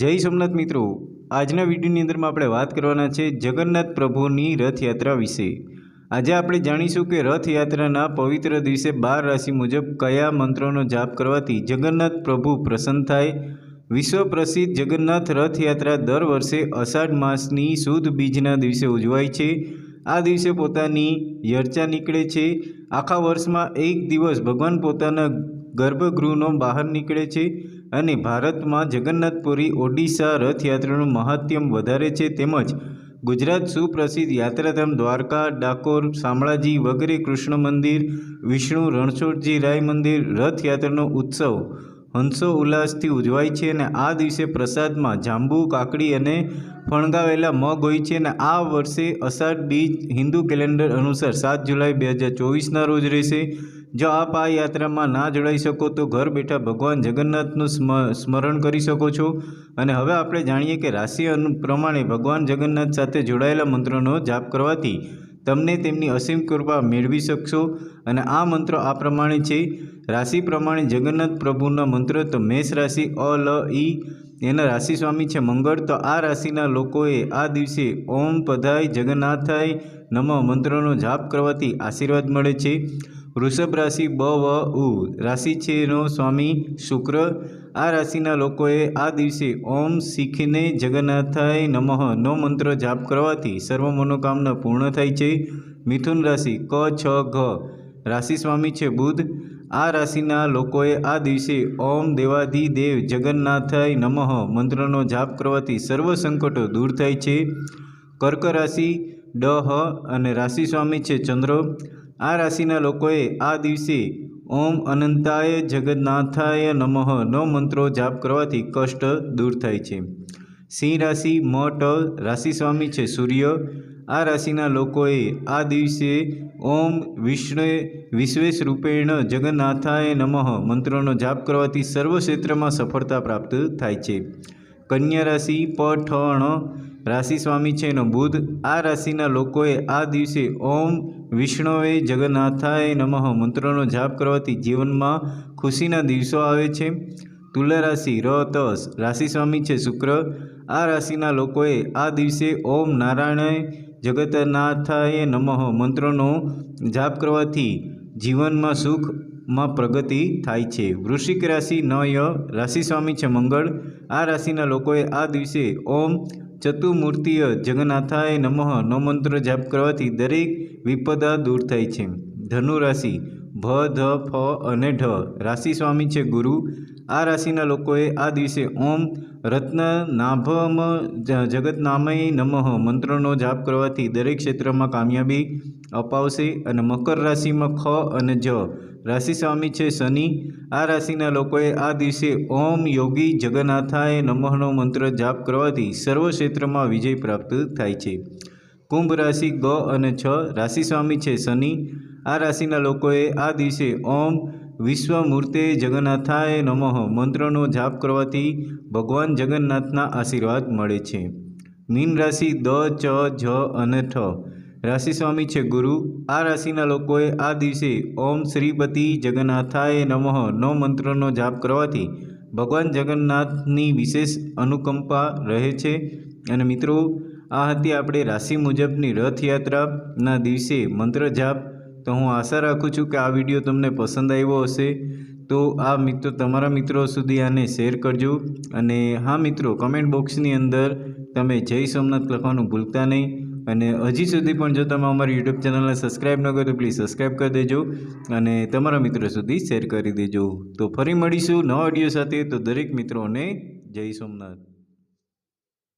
જય સોમનાથ મિત્રો. આજના વિડીયોની અંદરમાં આપણે વાત કરવાના છે જગન્નાથ પ્રભુની રથયાત્રા વિશે. આજે આપણે જાણીશું કે રથયાત્રાના પવિત્ર દિવસે બાર રાશિ મુજબ કયા મંત્રોનો જાપ કરવાથી જગન્નાથ પ્રભુ પ્રસન્ન થાય. વિશ્વ પ્રસિદ્ધ જગન્નાથ રથયાત્રા દર વર્ષે અષાઢ માસની સુદ બીજના દિવસે ઉજવાય છે. આ દિવસે પોતાની યર્ચા નીકળે છે. આખા વર્ષમાં એક દિવસ ભગવાન પોતાના ગર્ભગૃહનો બહાર નીકળે છે. અને ભારતમાં જગન્નાથપુરી, ઓડિશા રથયાત્રાનું મહાત્મ્ય વધારે છે તેમજ ગુજરાત સુપ્રસિદ્ધ યાત્રાધામ દ્વારકા, ડાકોર, શામળાજી વગેરે કૃષ્ણ મંદિર, વિષ્ણુ રણછોડજી રાય મંદિર રથયાત્રાનો ઉત્સવ હંસો ઉલ્લાસથી ઉજવાય છે અને આ દિવસે પ્રસાદમાં જાંબુ, કાકડી અને ફણગાવેલા મગ હોય છે અને આ વર્ષે અષાઢ બીજ હિન્દુ કેલેન્ડર અનુસાર સાત જુલાઈ બે હજાર ચોવીસના રોજ રહેશે. જો આપ આ યાત્રામાં ના જોડાઈ શકો, તો ઘર બેઠા ભગવાન જગન્નાથનું સ્મ, સ્મરણ કરી શકો છો. અને હવે આપણે જાણીએ કે રાશિ પ્રમાણે ભગવાન જગન્નાથ સાથે જોડાયેલા મંત્રોનો જાપ કરવાથી તમને તેમની અસીમ કૃપા મેળવી શકશો. અને આ મંત્ર આ પ્રમાણે છે. રાશિ પ્રમાણે જગન્નાથ પ્રભુના મંત્ર તો મેષ રાશિ અ લ ઈ એના રાશિ સ્વામી છે મંગળ. તો આ રાશિના લોકોએ આ દિવસે ઓમ પધાય જગન્નાથાય નમઃ મંત્રોનો જાપ કરવાથી આશીર્વાદ મળે છે. વૃષભ રાશિ બ, વ, ઉ. રાશિ છે એનો સ્વામી શુક્ર. આ રાશિના લોકોએ આ દિવસે ઓમ શીખીને જગન્નાથાય નમઃ નો મંત્ર જાપ કરવાથી સર્વ મનોકામના પૂર્ણ થાય છે. મિથુન રાશિ ક, છ, ઘ. રાશિ સ્વામી છે બુધ. આ રાશિના લોકોએ આ દિવસે ઓમ દેવાધિદેવ જગન્નાથાય નમઃ મંત્રનો જાપ કરવાથી સર્વ સંકટો દૂર થાય છે. કર્ક રાશિ, ડ, હ અને રાશિ સ્વામી છે ચંદ્ર. આ રાશિના લોકોએ આ દિવસે ઓમ અનંતાય જગન્નાથાય નમઃ નો મંત્રો જાપ કરવાથી કષ્ટ દૂર થાય છે. સિંહ રાશિ મટ રાશિ સ્વામી છે, સૂર્ય. આ રાશિના લોકોએ આ દિવસે ઓમ વિષ્ણુ વિશ્વેશ રૂપેણ જગન્નાથાય નમઃ મંત્રોનો જાપ કરવાથી સર્વ ક્ષેત્રમાં સફળતા પ્રાપ્ત થાય છે. કન્યા રાશિ પઠણ રાશિ સ્વામી છે એનો બુધ. આ રાશિના લોકોએ આ દિવસે ઓમ વિષ્ણવે જગન્નાથાય નમઃ મંત્રોનો જાપ કરવાથી જીવનમાં ખુશીના દિવસો આવે છે. તુલા રાશિ, ર, તસ, રાશિ સ્વામી છે, શુક્ર. આ રાશિના લોકોએ આ દિવસે ઓમ નારાયણ જગતનાથાય નમઃ મંત્રોનો જાપ કરવાથી જીવનમાં સુખમાં પ્રગતિ થાય છે. વૃશ્ચિક રાશિ નય રાશિ સ્વામી છે, મંગળ. આ રાશિના લોકોએ આ દિવસે ઓમ ચતુમૂર્તિય જગન્નાથાય નમઃ નો મંત્ર જાપ કરવાથી દરેક વિપદા દૂર થાય છે. ધનુ રાશિ ભ ધ, ફ અને ઢ. રાશિ સ્વામી છે ગુરુ. આ રાશિના લોકોએ આ દિવસે ઓમ રત્ન નાભમ જગતનામય નમઃ મંત્રનો જાપ કરવાથી દરેક ક્ષેત્રમાં કામયાબી અપાવશે અને મકર રાશિમાં ખ અને જ. રાશિ સ્વામી છે શનિ. આ રાશિના લોકોએ આ દિવસે ઓમ યોગી જગન્નાથાય નમઃનો મંત્ર જાપ કરવાથી સર્વ ક્ષેત્રમાં વિજય પ્રાપ્ત થાય છે. કુંભ રાશિ ગ અને છ. રાશિ સ્વામી છે શનિ. આ રાશિના લોકોએ આ દિવસે ઓમ વિશ્વમૂર્તે જગન્નાથાય નમઃ મંત્રનો જાપ કરવાથી ભગવાન જગન્નાથના આશીર્વાદ મળે છે. મીન રાશિ દ, ચ, જ અને ઠ. રાશિ સ્વામી છે ગુરુ, આ રાશિના લોકોએ આ દિવસે ઓમ શ્રીપતિ જગન્નાથાય નમઃ નો મંત્રનો જાપ કરવાથી ભગવાન જગન્નાથની વિશેષ અનુકંપા રહે છે. અને મિત્રો, આ હતી આપણે રાશિ મુજબની રથયાત્રાના દિવસે મંત્ર જાપ તો હું આશા રાખું છું કે આ વીડિયો તમને પસંદ આવ્યો હશે. તો આ મિત્રો, તમારા મિત્રો સુધી આને શેર કરજો અને હા મિત્રો કમેન્ટ બોક્સની અંદર તમે જય સોમનાથ લખવાનું ભૂલતા નહીં. અને હજી સુધી પણ જો તમે અમારી યુટ્યુબ ચેનલને સબસ્ક્રાઈબ ન કરો તો પ્લીઝ સબસ્ક્રાઈબ કરી દેજો અને તમારા મિત્રો સુધી શેર કરી દેજો. તો ફરી મળીશું નવા વીડિયો સાથે. તો દરેક મિત્રોને જય સોમનાથ.